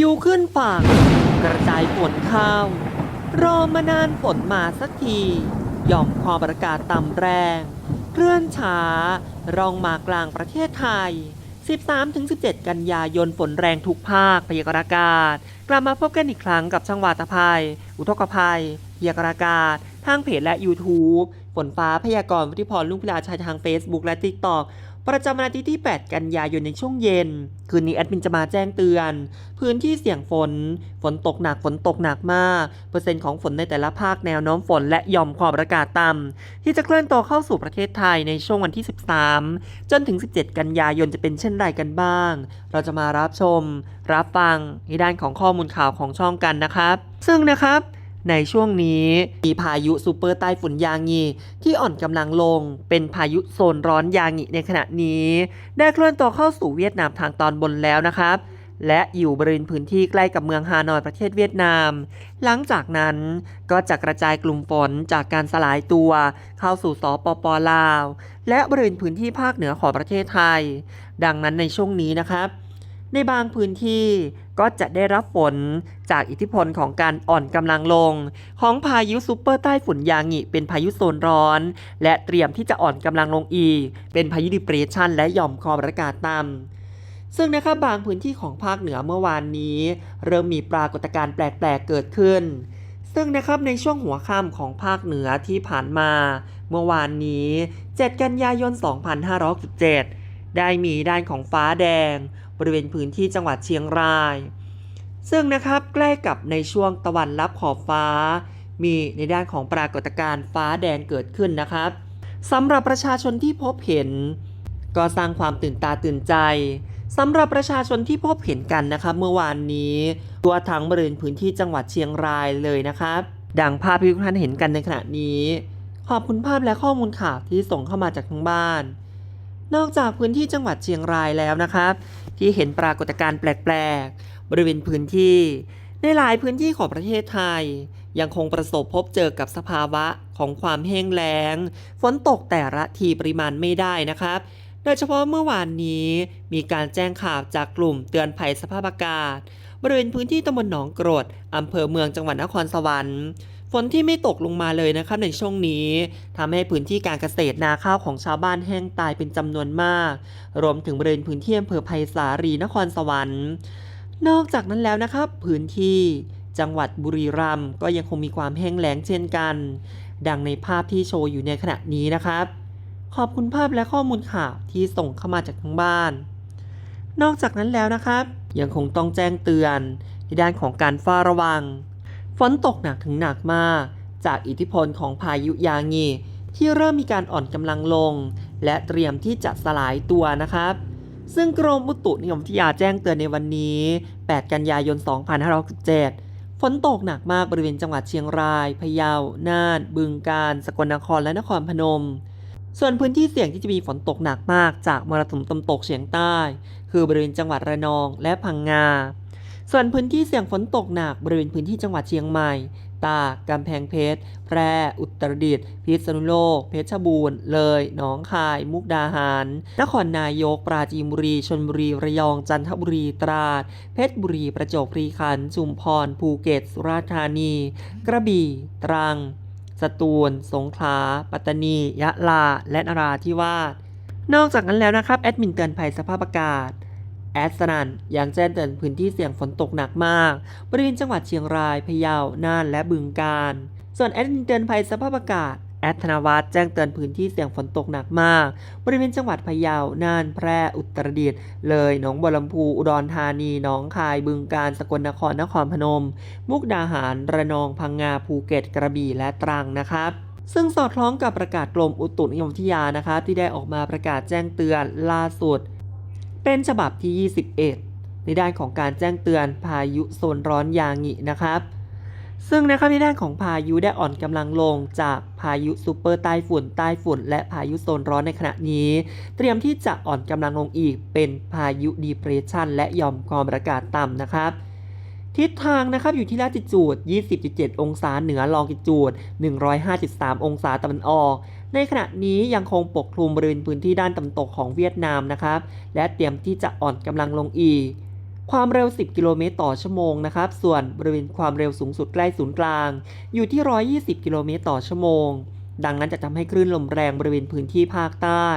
ยุขึ้นฝั่ง กระจายฝนเข้าว รอมานานฝนมาสักทีหย่อมความประกาศต่ำแรง เคลื่อนช้ารองมากลางประเทศไทย 13-17 กันยายนฝนแรงทุกภาคพยากรณ์อากาศ กลับมาพบกันอีกครั้งกับช่างวาตภัย อุทกภัยพยากรณ์อากาศ ทางเพจและ YouTube ฝนฟ้าพยากรณ์วุฒิพรลุงพิลาชัยทาง Facebook และ TikTok ประจำวันอาทิตย์ที่ 8 กันยายนในช่วงเย็น คืนนี้แอดมินจะมาแจ้งเตือน พื้นที่เสี่ยงฝน ฝนตกหนักฝนตกหนักมาก เปอร์เซ็นต์ของฝนในแต่ละภาคแนวโน้มฝนและหย่อมความอากาศต่ำที่จะเคลื่อนตัวเข้าสู่ประเทศไทยในช่วงวันที่ 13 จนถึง 17 กันยายนจะเป็นเช่นไรกันบ้าง เราจะมารับชม รับฟังในด้านของข้อมูลข่าวของช่องกันนะครับ ซึ่งนะครับ ในช่วงนี้มีพายุซูเปอร์ใต้ฝุ่นยางีที่อ่อนกำลังลง เป็นพายุโซนร้อนยางิในขณะนี้ ได้เคลื่อนตัวเข้าสู่เวียดนามทางตอนบนแล้วนะครับ และอยู่บริเวณพื้นที่ใกล้กับเมืองฮานอยประเทศเวียดนาม หลังจากนั้นก็จะกระจายกลุ่มฝนจากการสลายตัวเข้าสู่สปปลาว และบริเวณพื้นที่ภาคเหนือของประเทศไทย ดังนั้นในช่วงนี้นะครับ ในบางพื้นที่ก็จะได้รับฝนจากอิทธิพลของการอ่อนกำลังลง ของพายุซูเปอร์ใต้ฝุ่นยางิเป็นพายุโซนร้อน และเตรียมที่จะอ่อนกำลังลงอีก เป็นพายุดิเปรสชันและหย่อมความอากาศต่ำซึ่งนะครับบางพื้นที่ของภาคเหนือเมื่อวานนี้ เริ่มมีปรากฏการณ์แปลกๆเกิดขึ้น ซึ่งนะครับในช่วงหัวค่ำของภาคเหนือที่ผ่านมา เมื่อวานนี้ 7 กันยายน 2567ได้มีด้านของฟ้าแดง บริเวณพื้นที่จังหวัดเชียงราย ซึ่งนะครับใกล้กับในช่วงตะวันรับขอบฟ้า มีในด้านของปรากฏการณ์ฟ้าแดงเกิดขึ้นนะครับสำหรับประชาชนที่พบเห็น ก็สร้างความตื่นตาตื่นใจสำหรับประชาชนที่พบเห็นกันนะครับ เมื่อวานนี้ตัวทั้งบริเวณพื้นที่จังหวัดเชียงรายเลยนะครับ ดังภาพที่ทุกท่านเห็นกันในขณะนี้ ขอบคุณภาพและข้อมูลข่าวที่ส่งเข้ามาจากทางบ้าน นอกจากพื้นที่จังหวัดเชียงรายแล้วนะครับ ที่เห็นปรากฏการณ์แปลกๆ บริเวณพื้นที่ ในหลายพื้นที่ของประเทศไทย ยังคงประสบพบเจอกับสภาวะของความแห้งแล้ง ฝนตกแต่ละทีปริมาณไม่ได้นะครับ โดยเฉพาะเมื่อวานนี้มีการแจ้งข่าวจากกลุ่มเตือนภัยสภาพอากาศ บริเวณพื้นที่ตำบลหนองกรดอำเภอเมืองจังหวัดนครสวรรค์ ฝนที่ไม่ตกลงมาเลยนะครับในช่วงนี้ทำให้พื้นที่การเกษตรนาข้าวของชาวบ้านแห้งตายเป็นจำนวนมาก รวมถึงบริเวณพื้นที่อำเภอไผ่สาลีนครสวรรค์ นอกจากนั้นแล้วนะครับ พื้นที่จังหวัดบุรีรัมย์ก็ยังคงมีความแห้งแล้งเช่นกัน ดังในภาพที่โชว์อยู่ในขณะนี้นะครับ ขอบคุณภาพและข้อมูลข่าวที่ส่งเข้ามาจากทางบ้าน นอกจากนั้นแล้วนะครับ ยังคงต้องแจ้งเตือนในด้านของการเฝ้าระวัง ฝนตกหนักถึงหนักมาก จากอิทธิพลของพายุยางีที่เริ่มมีการอ่อนกำลังลง และเตรียมที่จะสลายตัวนะครับ ซึ่งกรมอุตุนิยมวิทยาแจ้งเตือนในวันนี้ 8 กันยายน 2567 ฝนตกหนักมากบริเวณจังหวัดเชียงราย พะเยา น่าน บึงกาฬ สกลนคร และนครพนม ส่วนพื้นที่เสี่ยงที่จะมีฝนตกหนักมากจากมรสุมตะวันตกเฉียงใต้ คือบริเวณจังหวัดระนองและพังงา ส่วนพื้นที่เสี่ยงฝนตกหนักบริเวณพื้นที่จังหวัดเชียงใหม่ ตาก กำแพงเพชร แพร่ อุตรดิตถ์ พิษณุโลก เพชรบูรณ์ เลย หนองคาย มุกดาหาร นครนายก ปราจีนบุรีชลบุรี ระยอง จันทบุรี ตราด เพชรบุรี ประจวบคีรีขันธ์ ชุมพร ภูเก็ต สุราษฎร์ธานี กระบี่ ตรัง สตูล สงขลา ปัตตานี ยะลา และนราธิวาส นอกจากนั้นแล้วนะครับ แอดมินเตือนภัยสภาพอากาศ แอดสนันยังแจ้งเตือนพื้นที่เสี่ยงฝนตกหนักมาก บริเวณจังหวัดเชียงราย พะเยา น่าน และบึงกาฬ ส่วนแอดมินเตือนภัยสภาพอากาศ แอดธนวัฒน์แจ้งเตือนพื้นที่เสี่ยงฝนตกหนักมาก บริเวณจังหวัดพะเยา น่าน แพร่ อุตรดิตถ์ เลย หนองบัวลำพู อุดรธานี หนองคาย บึงกาฬ สกลนคร นครพนม มุกดาหาร ระนอง พังงา ภูเก็ต กระบี่ และตรังนะครับซึ่งสอดคล้องกับประกาศกรมอุตุนิยมวิทยานะคะ ที่ได้ออกมาประกาศแจ้งเตือนล่าสุด เป็นฉบับที่ 21 ในด้านของการแจ้งเตือนพายุโซนร้อนยางินะครับ ซึ่งนะครับในด้านของพายุได้อ่อนกำลังลงจากพายุซูเปอร์ใต้ฝุ่นใต้ฝุ่น และพายุโซนร้อนในขณะนี้ เตรียมที่จะอ่อนกำลังลงอีกเป็นพายุดีเพรสชันและยอมความอากาศต่ำนะครับทิศทางนะครับอยู่ที่ลาติจูด 20.7 องศาเหนือลองกิจูด 105.3 องศาตะวันออก ในขณะนี้ยังคงปกคลุมบริเวณพื้นที่ด้านตะวันตกของเวียดนามนะครับ และเตรียมที่จะอ่อนกำลังลงอีก ความเร็ว 10 กิโลเมตรต่อชั่วโมงนะครับ ส่วนบริเวณความเร็วสูงสุดใกล้ศูนย์กลาง อยู่ที่ 120 กิโลเมตรต่อชั่วโมง ดังนั้นจะทำให้คลื่นลมแรงบริเวณพื้นที่ภาคใต้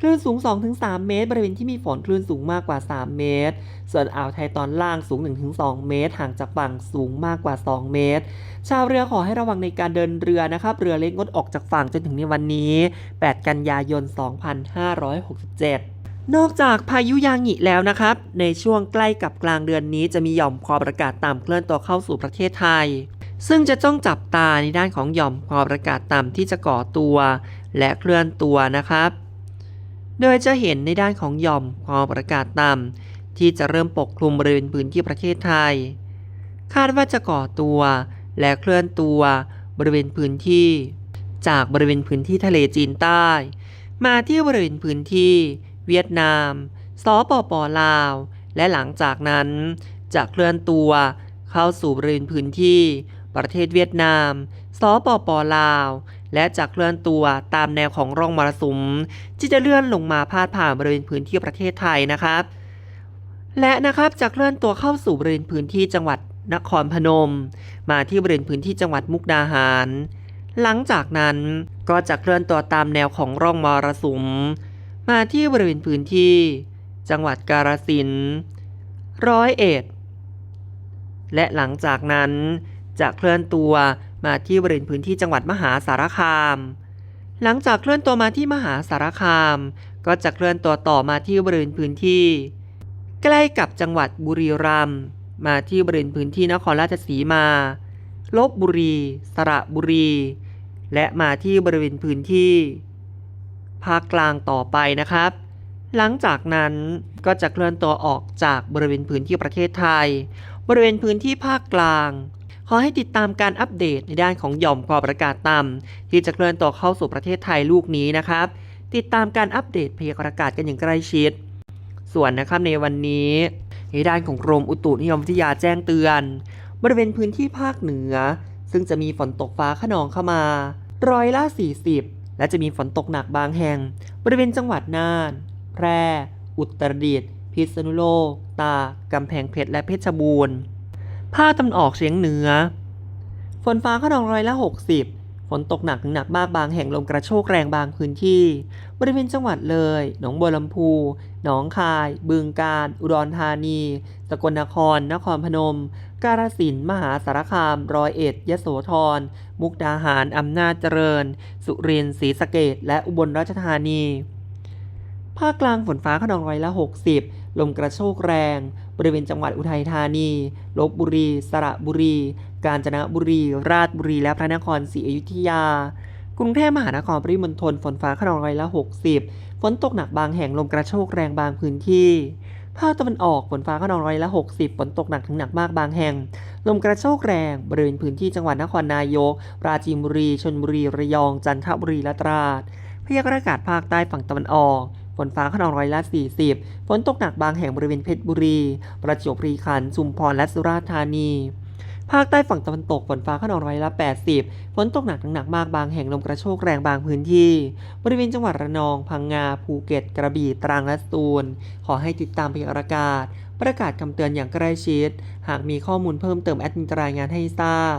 คลื่นสูง 2-3 เมตร บริเวณที่มีฝนคลื่นสูงมากกว่า 3 เมตร ส่วนอ่าวไทยตอนล่างสูง 1-2 เมตร ห่างจากฝั่งสูงมากกว่า 2 เมตร ชาวเรือขอให้ระวังในการเดินเรือนะครับเรือเล็กงดออกจากฝั่งจนถึงในวันนี้ 8 กันยายน 2567นอกจากพายุยางหิแล้วนะครับ ในช่วงใกล้กับกลางเดือนนี้จะมีหย่อมความกดอากาศต่ำเคลื่อนตัวเข้าสู่ประเทศไทย ซึ่งจะต้องจับตาในด้านของหย่อมความกดอากาศต่ำที่จะก่อตัว และเคลื่อนตัวนะครับ โดยจะเห็นในด้านของหย่อมความกดอากาศต่ำที่จะเริ่มปกคลุมบริเวณพื้นที่ประเทศไทย คาดว่าจะก่อตัวและเคลื่อนตัวบริเวณพื้นที่ จากบริเวณพื้นที่ทะเลจีนใต้ มาที่บริเวณพื้นที่ เวียดนามสปปลาว และหลังจากนั้น จะเคลื่อนตัวเข้าสู่บริเวณพื้นที่ ประเทศเวียดนามสปปลาว และจะเคลื่อนตัวตามแนวของร่องมรสุมที่จะเลื่อนลงมาพาดผ่านบริเวณพื้นที่ประเทศไทยนะครับ และนะครับจะเคลื่อนตัวเข้าสู่บริเวณพื้นที่จังหวัดนครพนม มาที่บริเวณพื้นที่จังหวัดมุกดาหาร หลังจากนั้นก็จะเคลื่อนตัวตามแนวของร่องมรสุม มาที่บริเวณพื้นที่ จังหวัดกาฬสินธุ์ร้อยเอ็ดและหลังจากนั้นจะเคลื่อนตัว มาที่บริเวณพื้นที่จังหวัดมหาสารคาม หลังจากเคลื่อนตัวมาที่มหาสารคาม ก็จะเคลื่อนตัวต่อมาที่บริเวณพื้นที่ ใกล้กับจังหวัดบุรีรัมย์มาที่บริเวณพื้นที่นครราชสีมาลบบุรี สระบุรี และมาที่บริเวณพื้นที่ ภาคกลางต่อไปนะครับ หลังจากนั้นก็จะเคลื่อนตัวออกจากบริเวณพื้นที่ประเทศไทย บริเวณพื้นที่ภาคกลาง ขอให้ติดตามการอัปเดตในด้านของหย่อมความกดอากาศต่ำที่จะเคลื่อนตัวเข้าสู่ประเทศไทยลูกนี้นะครับ ติดตามการอัปเดตพยากรณ์อากาศกันอย่างใกล้ชิด ส่วนนะครับในวันนี้ในด้านของกรมอุตุนิยมวิทยาแจ้งเตือน บริเวณพื้นที่ภาคเหนือ ซึ่งจะมีฝนตกฟ้าขนองเข้ามาร้อยละ 40 และจะมีฝนตกหนักบางแห่ง บริเวณจังหวัดน่าน แพร่ อุตรดิตถ์พิษณุโลก ตาก กำแพงเพชรและเพชรบูรณ์ ภาคตะวันออกเฉียงเหนือ ฝนฟ้าขนองร้อยละ 60 ฝนตกหนักถึงหนักมากบางแห่งลมกระโชกแรงบางพื้นที่ บริเวณจังหวัดเลย หนองบัวลำพู หนองคาย บึงกาฬ อุดรธานี สกลนคร นครพนม กาฬสินธุ์ มหาสารคาม ร้อยเอ็ด ยโสธร มุกดาหาร อำนาจเจริญ สุรินทร์ ศรีสะเกษและอุบลราชธานี ภาคกลางฝนฟ้าขนองร้อยละ 60 ลมกระโชกแรง บริเวณจังหวัดอุทัยธานีลบบุรี สระบุรี กาญจนบุรี ราชบุรี และพระนครศรีอยุธยา กรุงเทพมหานครปริมณฑลฝนฟ้าขนองร้อยละ60 ฝนตกหนักบางแห่งลมกระโชกแรงบางพื้นที่ภาคตะวันออกฝนฟ้าขนองร้อยละ 60 ฝนตกหนักถึงหนักมากบางแห่ง ลมกระโชกแรงบริเวณพื้นที่จังหวัดนครนายก ปราจีนบุรีชลบุรี ระยอง จันทบุรี และตราดพยากรณ์อากาศภาคใต้ฝั่งตะวันออก ฝนฟ้าขนองร้อยละ 40 ฝนตกหนักบางแห่งบริเวณเพชรบุรี ประจวบคีรีขันธ์ชุมพรและสุราษฎร์ธานีภาคใต้ฝั่งตะวันตกฝนฟ้าขนองร้อยละ 80 ฝนตกหนักถึงหนักมากบางแห่งลมกระโชกแรงบางพื้นที่ บริเวณจังหวัดระนอง พังงา ภูเก็ต กระบี่ ตรัง และสตูล ขอให้ติดตามพยากรณ์อากาศ ประกาศคำเตือนอย่างใกล้ชิด หากมีข้อมูลเพิ่มเติมแอดมินจะรายงานให้ทราบ